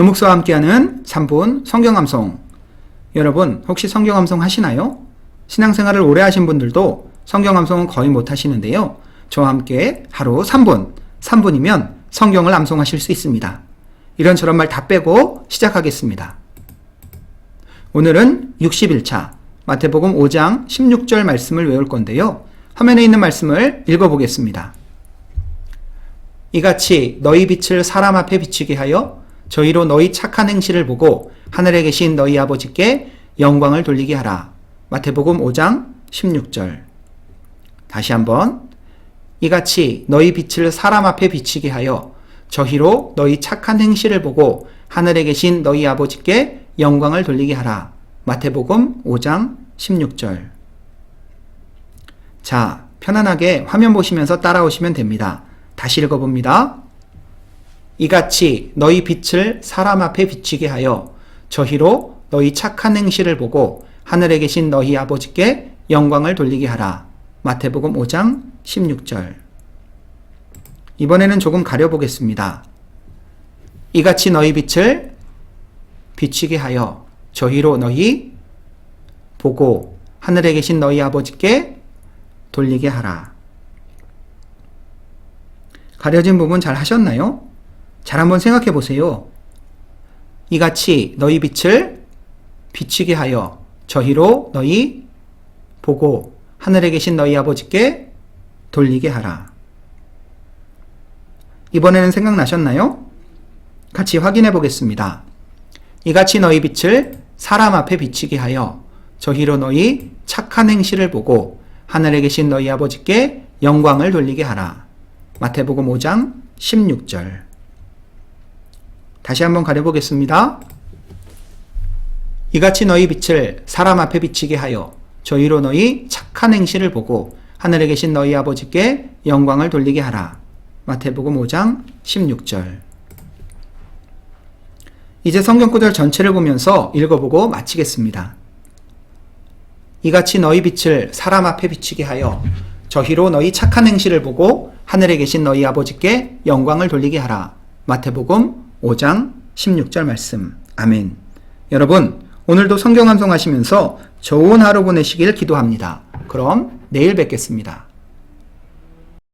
노목사와 함께하는 3분 성경암송. 여러분, 혹시 성경암송 하시나요? 신앙생활을 오래 하신 분들도 성경암송은 거의 못 하시는데요. 저와 함께 하루 3분, 3분이면 성경을 암송하실 수 있습니다. 이런 저런 말 다 빼고 시작하겠습니다. 오늘은 61차 마태복음 5장 16절 말씀을 외울 건데요. 화면에 있는 말씀을 읽어보겠습니다. 이같이 너희 빛을 사람 앞에 비추게 하여 저희로 너희 착한 행실을 보고 하늘에 계신 너희 아버지께 영광을 돌리게 하라. 마태복음 5장 16절. 다시 한번. 이같이 너희 빛을 사람 앞에 비치게 하여 저희로 너희 착한 행실을 보고 하늘에 계신 너희 아버지께 영광을 돌리게 하라. 마태복음 5장 16절. 자, 편안하게 화면 보시면서 따라오시면 됩니다. 다시 읽어봅니다. 이같이 너희 빛을 사람 앞에 비치게 하여 저희로 너희 착한 행실을 보고 하늘에 계신 너희 아버지께 영광을 돌리게 하라. 마태복음 5장 16절. 이번에는 조금 가려보겠습니다. 이같이 너희 빛을 비치게 하여 저희로 너희 보고 하늘에 계신 너희 아버지께 돌리게 하라. 가려진 부분 잘 하셨나요? 잘 한번 생각해 보세요. 이같이 너희 빛을 비치게 하여 저희로 너희 보고 하늘에 계신 너희 아버지께 돌리게 하라. 이번에는 생각나셨나요? 같이 확인해 보겠습니다. 이같이 너희 빛을 사람 앞에 비치게 하여 저희로 너희 착한 행실을 보고 하늘에 계신 너희 아버지께 영광을 돌리게 하라. 마태복음 5장 16절. 다시 한번 가려보겠습니다. 이같이 너희 빛을 사람 앞에 비치게 하여 저희로 너희 착한 행실을 보고 하늘에 계신 너희 아버지께 영광을 돌리게 하라. 마태복음 5장 16절. 이제 성경 구절 전체를 보면서 읽어보고 마치겠습니다. 이같이 너희 빛을 사람 앞에 비치게 하여 저희로 너희 착한 행실을 보고 하늘에 계신 너희 아버지께 영광을 돌리게 하라. 마태복음 5장 16절 말씀. 아멘. 여러분, 오늘도 성경 암송하시면서 좋은 하루 보내시길 기도합니다. 그럼 내일 뵙겠습니다.